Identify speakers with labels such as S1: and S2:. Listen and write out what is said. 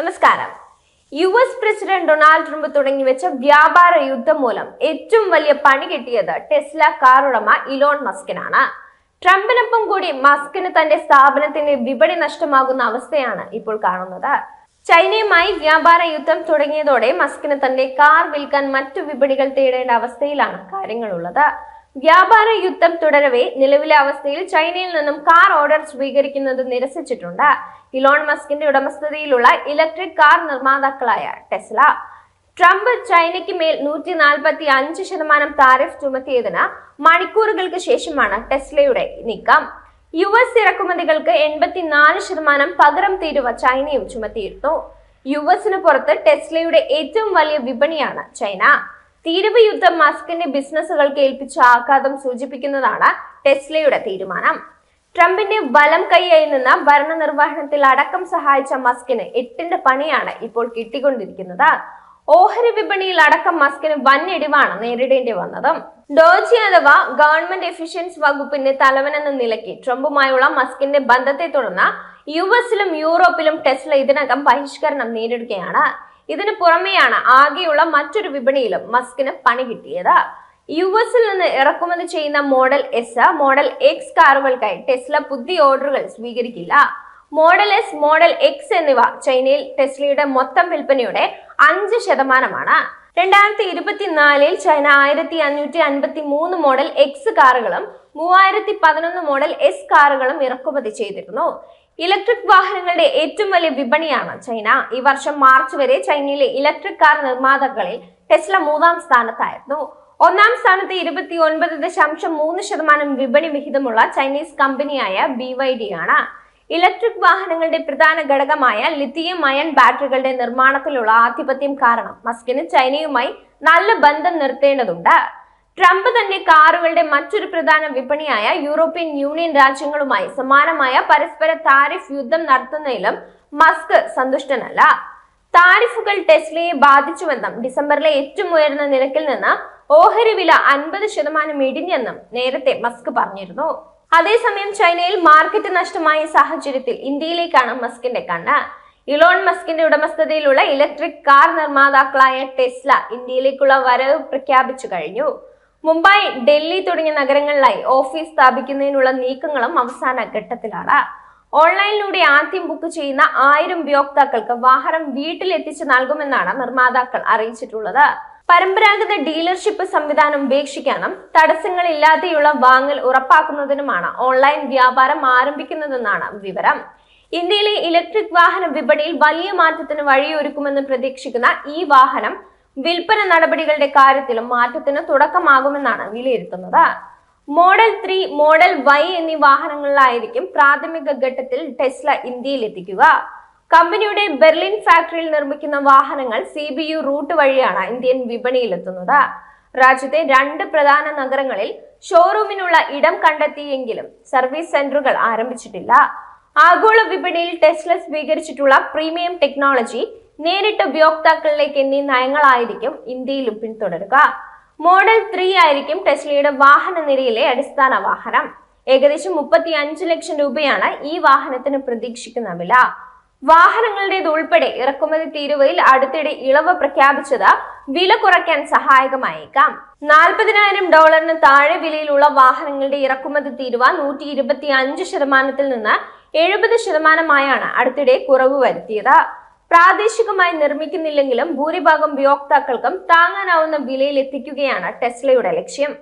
S1: നമസ്കാരം. U S president Donald Trump തുടങ്ങി വെച്ച വ്യാപാര യുദ്ധം മൂലം ഏറ്റവും വലിയ പണി കിട്ടിയത് ടെസ്ല കാർ ഉടമ ഇലോൺ മസ്കിനാണ്. ട്രംപിനൊപ്പം കൂടി മസ്കിന് തന്റെ സ്ഥാപനത്തിന് വിപണി നഷ്ടമാകുന്ന അവസ്ഥയാണ് ഇപ്പോൾ കാണുന്നത്. ചൈനയുമായി വ്യാപാര യുദ്ധം തുടങ്ങിയതോടെ മസ്കിന് തന്റെ കാർ വിൽക്കാൻ മറ്റു വിപണികൾ തേടേണ്ട അവസ്ഥയിലാണ് കാര്യങ്ങളുള്ളത്. വ്യാപാര യുദ്ധം തുടരവേ. നിലവിലെ അവസ്ഥയിൽ ചൈനയിൽ നിന്നും കാർ ഓർഡർ സ്വീകരിക്കുന്നത് നിരസിച്ചിട്ടുണ്ട്. ഇലോൺ മസ്കിന്റെ ഉടമസ്ഥതയിലുള്ള ഇലക്ട്രിക് കാർ നിർമ്മാതാക്കളായ ടെസ്ല. ട്രംപ് ചൈനയ്ക്ക് മേൽ നൂറ്റി നാൽപ്പത്തി അഞ്ച് ശതമാനം താരിഫ് ചുമത്തിയതിന് മണിക്കൂറുകൾക്ക് ശേഷമാണ് ടെസ്ലയുടെ നീക്കം. യു എസ് ഇറക്കുമതികൾക്ക് എൺപത്തിനാല് ശതമാനം പകരം തീരുവ ചൈനയും ചുമത്തിയിരുന്നു. യു എസിന് പുറത്ത് ടെസ്ലയുടെ ഏറ്റവും വലിയ വിപണിയാണ് ചൈന. തീരുവ യുദ്ധം മസ്കിന്റെ ബിസിനസ്സുകൾക്ക് ഏൽപ്പിച്ച ആഘാതം സൂചിപ്പിക്കുന്നതാണ് ടെസ്ലയുടെ തീരുമാനം. ട്രംപിന്റെ വലം കൈയായി നിന്ന് ഭരണനിർവഹണത്തിൽ അടക്കം സഹായിച്ച മസ്കിന് എട്ടിന്റെ പണിയാണ് ഇപ്പോൾ കിട്ടിക്കൊണ്ടിരിക്കുന്നത്. ഓഹരി വിപണിയിൽ അടക്കം മസ്കിന് വൻ ഇടിവാണ് നേരിടേണ്ടി വന്നതും. ഡോജി അഥവാ ഗവൺമെന്റ് എഫിഷ്യൻസ് വകുപ്പിന്റെ തലവനെന്ന നിലയ്ക്ക് ട്രംപുമായുള്ള മസ്കിന്റെ ബന്ധത്തെ തുടർന്ന് യു എസിലും യൂറോപ്പിലും ടെസ്ല ഇതിനകം ബഹിഷ്കരണം നേരിടുകയാണ്. ഇതിനു പുറമെയാണ് ആകെയുള്ള മറ്റൊരു വിപണിയിലും മസ്കിന് പണി കിട്ടിയത്. യു എസിൽ നിന്ന് ഇറക്കുമതി ചെയ്യുന്ന മോഡൽ എസ് മോഡൽ എക്സ് കാറുകൾക്കായി ടെസ്ല പുതിയ ഓർഡറുകൾ സ്വീകരിക്കില്ല. മോഡൽ എസ് മോഡൽ എക്സ് എന്നിവ ചൈനയിൽ ടെസ്ലയുടെ മൊത്തം വിൽപ്പനയുടെ അഞ്ച് ശതമാനമാണ്. രണ്ടായിരത്തി ഇരുപത്തിനാലിൽ ചൈന ആയിരത്തി അഞ്ഞൂറ്റി അൻപത്തി മൂന്ന് മോഡൽ എക്സ് കാറുകളും മൂവായിരത്തി പതിനൊന്ന് മോഡൽ എസ് കാറുകളും ഇറക്കുമതി ചെയ്തിരുന്നു. ഇലക്ട്രിക് വാഹനങ്ങളുടെ ഏറ്റവും വലിയ വിപണിയാണ് ചൈന. ഈ വർഷം മാർച്ച് വരെ ചൈനയിലെ ഇലക്ട്രിക് കാർ നിർമ്മാതാക്കളിൽ ടെസ്ല മൂന്നാം സ്ഥാനത്തായിരുന്നു. ഒന്നാം സ്ഥാനത്ത് ഇരുപത്തി ഒൻപത് ദശാംശം മൂന്ന് ശതമാനം വിപണി വിഹിതമുള്ള ചൈനീസ് കമ്പനിയായ ബി വൈ ഡി ആണ്. ഇലക്ട്രിക് വാഹനങ്ങളുടെ പ്രധാന ഘടകമായ ലിത്തിയം അയൺ ബാറ്ററികളുടെ നിർമ്മാണത്തിലുള്ള ആധിപത്യം കാരണം മസ്കിന് ചൈനയുമായി നല്ല ബന്ധം നിർത്തേണ്ടതുണ്ട്. ട്രംപ് തന്റെ കാറുകളുടെ മറ്റൊരു പ്രധാന വിപണിയായ യൂറോപ്യൻ യൂണിയൻ രാജ്യങ്ങളുമായി സമാനമായ പരസ്പര താരിഫ് യുദ്ധം നടത്തുന്നതിലും മസ്ക് സന്തുഷ്ടനല്ല. താരിഫുകൾ ടെസ്ലയെ ബാധിച്ചുവെന്നും ഡിസംബറിലെ ഏറ്റവും ഉയർന്ന നിരക്കിൽ നിന്ന് ഓഹരി വില അൻപത് ശതമാനം ഇടിഞ്ഞെന്നും നേരത്തെ മസ്ക് പറഞ്ഞിരുന്നു. അതേസമയം ചൈനയിൽ മാർക്കറ്റ് നഷ്ടമായ സാഹചര്യത്തിൽ ഇന്ത്യയിലേക്കാണ് മസ്കിന്റെ കണ്ണ്. ഇലോൺ മസ്കിന്റെ ഉടമസ്ഥതയിലുള്ള ഇലക്ട്രിക് കാർ നിർമ്മാതാക്കളായ ടെസ്ല ഇന്ത്യയിലേക്കുള്ള വരവ് പ്രഖ്യാപിച്ചു കഴിഞ്ഞു. മുംബൈ ഡൽഹി തുടങ്ങിയ നഗരങ്ങളിലായി ഓഫീസ് സ്ഥാപിക്കുന്നതിനുള്ള നീക്കങ്ങളും അവസാന ഘട്ടത്തിലാണ്. ഓൺലൈനിലൂടെ ആദ്യം ബുക്ക് ചെയ്യുന്ന ആയിരം ഉപയോക്താക്കൾക്ക് വാഹനം വീട്ടിൽ എത്തിച്ചു നൽകുമെന്നാണ് നിർമ്മാതാക്കൾ അറിയിച്ചിട്ടുള്ളത്. പരമ്പരാഗത ഡീലർഷിപ്പ് സംവിധാനം ഉപേക്ഷിക്കാനും തടസ്സങ്ങളില്ലാതെയുള്ള വാങ്ങൽ ഉറപ്പാക്കുന്നതിനുമാണ് ഓൺലൈൻ വ്യാപാരം ആരംഭിക്കുന്നതെന്നാണ് വിവരം. ഇന്ത്യയിലെ ഇലക്ട്രിക് വാഹന വിപണിയിൽ വലിയ മാറ്റത്തിന് വഴിയൊരുക്കുമെന്ന് പ്രതീക്ഷിക്കുന്ന ഈ വാഹനം വിൽപ്പന നടപടികളുടെ കാര്യത്തിലും മാറ്റത്തിന് തുടക്കമാകുമെന്നാണ് വിലയിരുത്തുന്നത്. മോഡൽ ത്രീ മോഡൽ വൈ എന്നീ വാഹനങ്ങളിലായിരിക്കും പ്രാഥമിക ഘട്ടത്തിൽ ടെസ്ല ഇന്ത്യയിൽ എത്തിക്കുക കമ്പനിയുടെ ബെർലിൻ ഫാക്ടറിയിൽ നിർമ്മിക്കുന്ന വാഹനങ്ങൾ സി ബി യു റൂട്ട് വഴിയാണ് ഇന്ത്യൻ വിപണിയിലെത്തുന്നത്. രാജ്യത്തെ രണ്ട് പ്രധാന നഗരങ്ങളിൽ ഷോറൂമിനുള്ള ഇടം കണ്ടെത്തിയെങ്കിലും സർവീസ് സെന്ററുകൾ ആരംഭിച്ചിട്ടില്ല. ആഗോള വിപണിയിൽ ടെസ്ല സ്വീകരിച്ചിട്ടുള്ള പ്രീമിയം ടെക്നോളജി നേരിട്ട് ഉപയോക്താക്കളിലേക്ക് എന്നീ നയങ്ങളായിരിക്കും ഇന്ത്യയിലും പിന്തുടരുക. മോഡൽ ത്രീ ആയിരിക്കും ടെസ്ലയുടെ വാഹന നിരയിലെ അടിസ്ഥാന വാഹനം. ഏകദേശം മുപ്പത്തി അഞ്ച് ലക്ഷം രൂപയാണ് ഈ വാഹനത്തിന് പ്രതീക്ഷിക്കുന്ന വില. വാഹനങ്ങളുടേത് ഉൾപ്പെടെ ഇറക്കുമതി തീരുവയിൽ അടുത്തിടെ ഇളവ് പ്രഖ്യാപിച്ചത് വില കുറയ്ക്കാൻ സഹായകമായേക്കാം. നാൽപ്പതിനായിരം ഡോളറിന് താഴെ വിലയിലുള്ള വാഹനങ്ങളുടെ ഇറക്കുമതി തീരുവ നൂറ്റി ഇരുപത്തി അഞ്ച് ശതമാനത്തിൽ നിന്ന് എഴുപത് ശതമാനമായാണ് അടുത്തിടെ കുറവ് വരുത്തിയത്. പ്രാദേശികമായി നിർമ്മിക്കുന്നില്ലെങ്കിലും ഭൂരിഭാഗം ഉപയോക്താക്കൾക്കും താങ്ങാനാവുന്ന വിലയിൽ എത്തിക്കുകയാണ് ടെസ്ലയുടെ ലക്ഷ്യം.